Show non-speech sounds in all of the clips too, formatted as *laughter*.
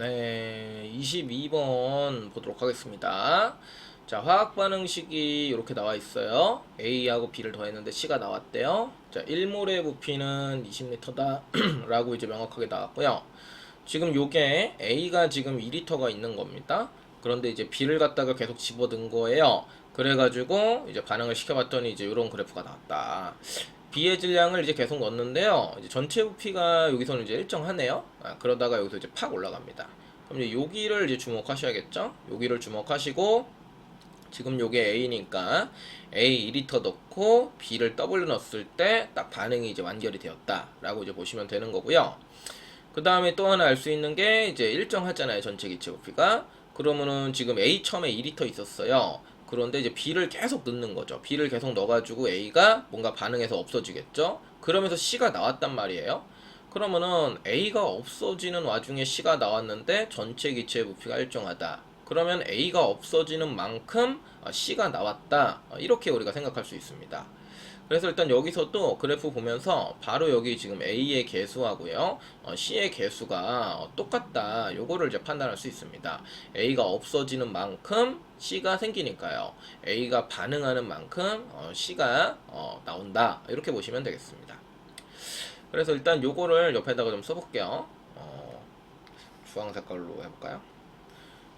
네, 22번 보도록 하겠습니다. 자, 화학 반응식이 이렇게 나와 있어요. A하고 B를 더했는데 C가 나왔대요. 자, 1몰의 부피는 20L다 *clears throat* 라고 이제 명확하게 나왔고요. 지금 요게 A가 지금 2L가 있는 겁니다. 그런데 이제 B를 갖다가 계속 집어넣은 거예요. 그래가지고 이제 반응을 시켜봤더니 이제 이런 그래프가 나왔다. B의 질량을 이제 계속 넣었는데요. 이제 전체 부피가 여기서는 이제 일정하네요. 아, 그러다가 여기서 이제 팍 올라갑니다. 그럼 이제 여기를 이제 주목하셔야겠죠? 여기를 주목하시고 지금 요게 A니까 A 2리터 넣고 B를 W 넣었을 때 딱 반응이 이제 완결이 되었다라고 이제 보시면 되는 거고요. 그 다음에 또 하나 알 수 있는 게 이제 일정하잖아요 전체 기체 부피가 그러면은 지금 A 처음에 2리터 있었어요 그런데 이제 B를 계속 넣는 거죠. B를 계속 넣어가지고 A가 뭔가 반응해서 없어지겠죠? 그러면서 C가 나왔단 말이에요. 그러면은 A가 없어지는 와중에 C가 나왔는데 전체 기체 부피가 일정하다. 그러면 A가 없어지는 만큼 어, C가 나왔다. 어, 이렇게 우리가 생각할 수 있습니다 그래서 일단 여기서도 그래프 보면서 바로 여기 지금 A의 개수하고요, 어, C의 개수가 어, 똑같다. 요거를 이제 판단할 수 있습니다. A가 없어지는 만큼 C가 생기니까요. A가 반응하는 만큼 어, C가 어, 나온다. 이렇게 보시면 되겠습니다. 그래서 일단 요거를 옆에다가 좀 써볼게요. 어, 주황 색깔로 해볼까요?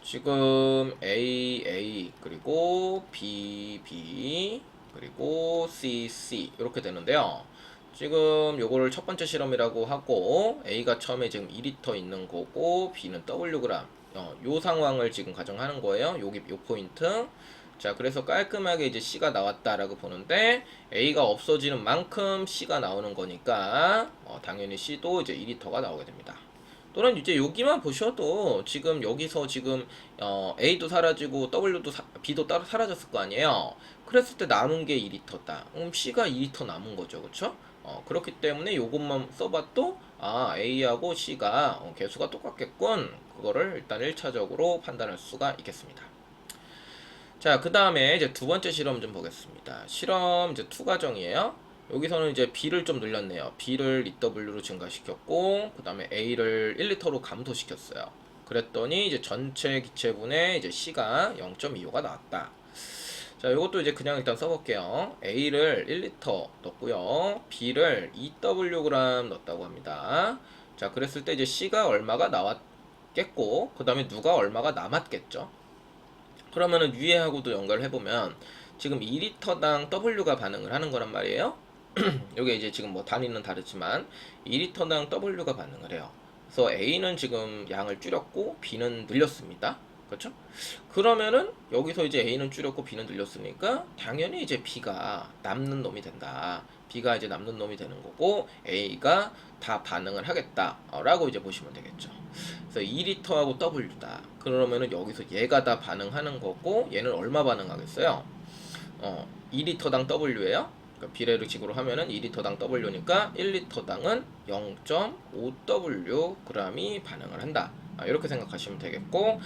지금 A, A, 그리고 B, B, 그리고 C, C 이렇게 되는데요. 지금 요거를 첫 번째 실험이라고 하고 A가 처음에 지금 2리터 있는 거고 B는 Wg 어, 요 상황을 지금 가정하는 거예요. 여기 요 포인트. 자, 그래서 깔끔하게 이제 C가 나왔다라고 보는데 A가 없어지는 만큼 C가 나오는 거니까 어, 당연히 C도 이제 2리터가 나오게 됩니다. 또는 이제 여기만 보셔도 지금 여기서 지금 어, A도 사라지고 W도 사, B도 따로 사라졌을 거 아니에요. 그랬을 때 남은 게 2리터다. 그럼 C가 2리터 남은 거죠, 그렇죠? 어, 그렇기 때문에 요것만 써봐도 아 A하고 C가 어, 개수가 똑같겠군. 그거를 일단 1차적으로 판단할 수가 있겠습니다. 자, 그 다음에 이제 두 번째 실험 좀 보겠습니다. 실험 이제 투 과정이에요. 여기서는 이제 B를 좀 늘렸네요. B를 2W로 증가시켰고, 그 다음에 A를 1리터로 감소시켰어요. 그랬더니 이제 전체 기체분의 이제 C가 0.25가 나왔다. 자, 이것도 이제 그냥 일단 써볼게요. A를 1리터 넣고요. B를 2Wg 넣었다고 합니다. 자, 그랬을 때 이제 C가 얼마가 나왔겠고, 그 다음에 누가 얼마가 남았겠죠. 그러면은 위에하고도 연결을 해보면 지금 2리터당 W가 반응을 하는 거란 말이에요. *clears throat* 여기 이제 지금 뭐 단위는 다르지만 2리터당 W가 반응을 해요. 그래서 A는 지금 양을 줄였고 B는 늘렸습니다. 그렇죠? 그러면은 여기서 이제 A는 줄였고 B는 늘렸으니까 당연히 이제 B가 남는 놈이 된다. B가 이제 남는 놈이 되는 거고 A가 다 반응을 하겠다라고 이제 보시면 되겠죠. 그래서 2리터하고 W다. 그러면은 여기서 얘가 다 반응하는 거고 얘는 얼마 반응하겠어요? 어, 2리터당 W예요. 그러니까 비례식으로 하면은 2리터당 W니까 1리터당은 0.5W g이 반응을 한다. 아, 이렇게 생각하시면 되겠고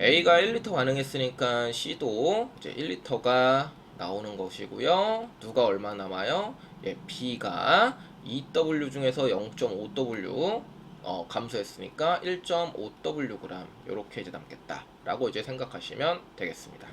A가 1리터 반응했으니까 C도 이제 1리터가 나오는 것이고요. 누가 얼마 남아요? 예, B가 2W 중에서 0.5W 어, 감소했으니까 1.5Wg 이렇게 이제 남겠다라고 이제 생각하시면 되겠습니다.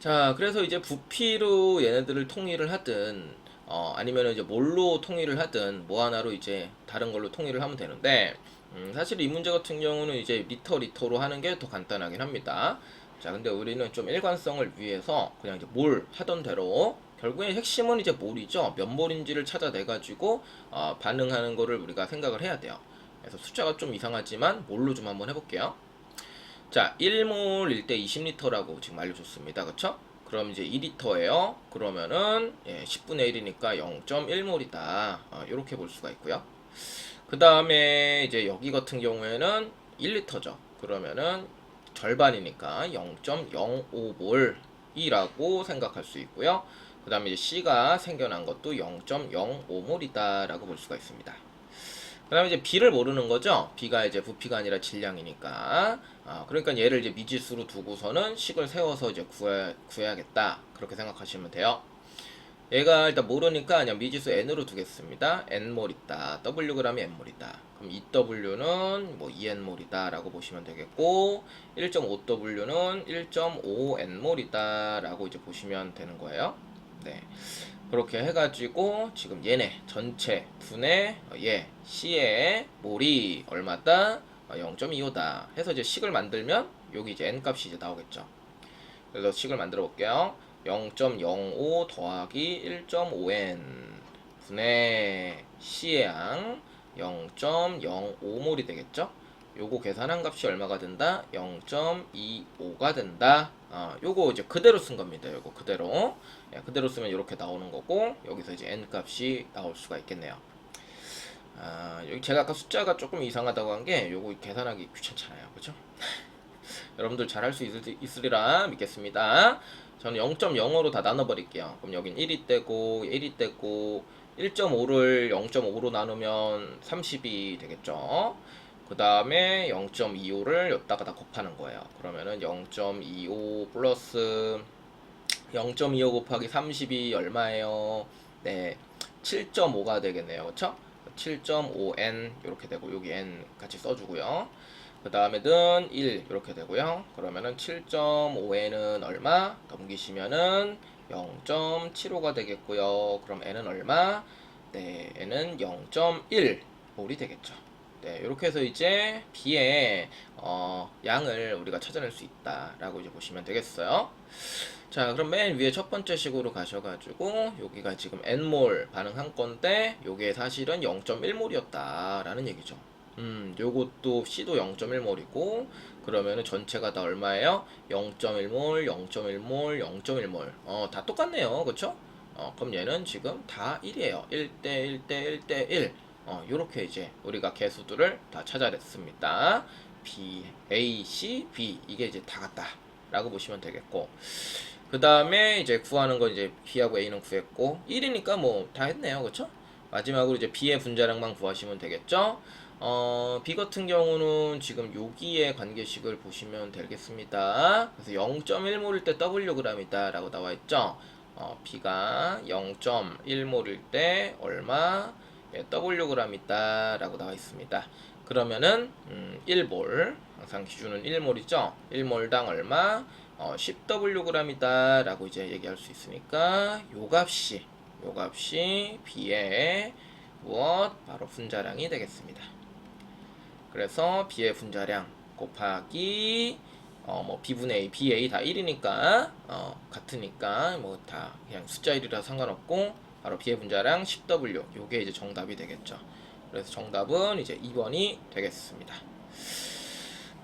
자, 그래서 이제 부피로 얘네들을 통일을 하든 어, 아니면 이제 뭘로 통일을 하든 뭐 하나로 이제 다른 걸로 통일을 하면 되는데 음, 사실 이 문제 같은 경우는 이제 리터 리터로 하는 게 더 간단하긴 합니다. 자, 근데 우리는 좀 일관성을 위해서 그냥 이제 뭘 하던 대로 결국에 핵심은 이제 몰이죠. 몇 몰인지를 찾아내 가지고 어, 반응하는 거를 우리가 생각을 해야 돼요. 그래서 숫자가 좀 이상하지만 몰로 좀 한번 해볼게요. 자, 1몰일 때 20리터라고 지금 알려줬습니다. 그쵸? 그럼 이제 2리터예요. 그러면은 예, 10분의 1이니까 0.1몰이다. 어, 이렇게 볼 수가 있고요. 그 다음에 이제 여기 같은 경우에는 1리터죠. 그러면은 절반이니까 0.05몰이라고 생각할 수 있고요. 그 다음에 이제 C가 생겨난 것도 0.05몰이다라고 볼 수가 있습니다. 그 다음에 이제 B를 모르는 거죠. B가 이제 부피가 아니라 질량이니까. 아, 그러니까 얘를 이제 미지수로 두고서는 식을 세워서 이제 구해, 구해야겠다. 그렇게 생각하시면 돼요. 얘가 일단 모르니까 그냥 미지수 n으로 두겠습니다. n몰 있다. wg이 n몰이다. 그럼 2w는 뭐 2n몰이다 라고 보시면 되겠고 1.5w는 1.5n몰이다 라고 이제 보시면 되는 거예요. 네. 그렇게 해가지고 지금 얘네 전체 분의 어, 얘 C의 몰이 얼마다? 0.25다. 해서 이제 식을 만들면 여기 이제 n 값이 이제 나오겠죠. 그래서 식을 만들어 볼게요. 0.05 더하기 1.5n 분의 C의 양 0.05몰이 되겠죠? 요거 계산한 값이 얼마가 된다? 0.25가 된다. 아, 요거 이제 그대로 쓴 겁니다. 요거 그대로. 예, 그대로 쓰면 이렇게 나오는 거고 여기서 이제 n 값이 나올 수가 있겠네요. 아, 여기 제가 아까 숫자가 조금 이상하다고 한 게 요거 계산하기 귀찮잖아요. 그죠? *laughs* 여러분들 잘 할 수 있으리라 믿겠습니다. 저는 0.05로 다 나눠버릴게요. 그럼 여긴 1이 떼고 1이 떼고 1.5를 0.5로 나누면 30이 되겠죠. 그 다음에 0.25를 여기다가 다 곱하는 거예요. 그러면은 0.25 플러스 0.25 곱하기 30이 얼마예요? 네, 7.5가 되겠네요. 그쵸? 7.5n 이렇게 되고 여기 n 같이 써주고요. 그 다음에 는 1 이렇게 되고요. 그러면은 7.5n은 얼마? 넘기시면은 0.75가 되겠고요. 그럼 n은 얼마? 네, n은 0.1 몰이 되겠죠. 네, 이렇게 해서 이제 b의 어, 양을 우리가 찾아낼 수 있다라고 이제 보시면 되겠어요. 자, 그럼 맨 위에 첫 번째 식으로 가셔가지고 여기가 지금 n몰 반응한 건데 요게 사실은 0.1몰이었다라는 얘기죠. 음, 요것도 C도 0.1몰이고 그러면은 전체가 다 얼마예요? 0.1몰, 0.1몰, 0.1몰. 어, 다 똑같네요. 그쵸? 어, 그럼 얘는 지금 다 1이에요. 1대 1대 1대 1. 어, 요렇게 이제 우리가 개수들을 다 찾아냈습니다. B, A, C, B. 이게 이제 다 같다. 라고 보시면 되겠고. 그 다음에 이제 구하는 건 이제 B하고 A는 구했고, 1이니까 뭐 다 했네요. 그쵸? 마지막으로 이제 B의 분자량만 구하시면 되겠죠? 어, B 같은 경우는 지금 여기에 관계식을 보시면 되겠습니다. 그래서 0.1몰일 때 Wg이다 라고 나와 있죠. 어, B가 0.1몰일 때 얼마? 예, Wg이다 라고 나와 있습니다. 그러면은 음, 1몰 항상 기준은 1몰이죠. 1몰당 얼마? 어, 10Wg이다 라고 이제 얘기할 수 있으니까 요 값이 요 값이 B의 무엇? 바로 분자량이 되겠습니다. 그래서 B의 분자량 곱하기 어 뭐 B분의 A, BA 다 1이니까 어 같으니까 뭐 다 그냥 숫자 1이라 상관없고 바로 B의 분자량 10W 요게 이제 정답이 되겠죠. 그래서 정답은 이제 2번이 되겠습니다.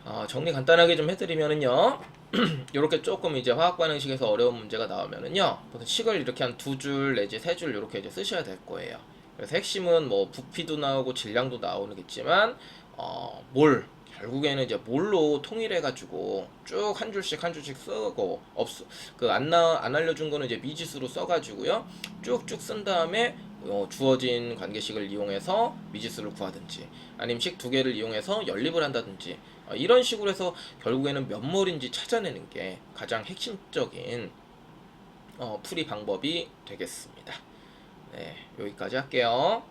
어 정리 간단하게 좀 해드리면은요. *clears throat* 이렇게 조금 이제 화학 반응식에서 어려운 문제가 나오면은요. 보통 식을 이렇게 한 두 줄 내지 세 줄 이렇게 이제 쓰셔야 될 거예요. 그래서 핵심은 뭐 부피도 나오고 질량도 나오겠지만 어, 몰 결국에는 이제 몰로 통일해 가지고 쭉 한 줄씩 한 줄씩 쓰고 없어 그안 나안 알려준 거는 이제 미지수로 써 가지고요 쭉쭉 쓴 다음에 어, 주어진 관계식을 이용해서 미지수를 구하든지 아니면 식 두 개를 이용해서 연립을 한다든지 어, 이런 식으로 해서 결국에는 몇 몰인지 찾아내는 게 가장 핵심적인 어, 풀이 방법이 되겠습니다. 네, 여기까지 할게요.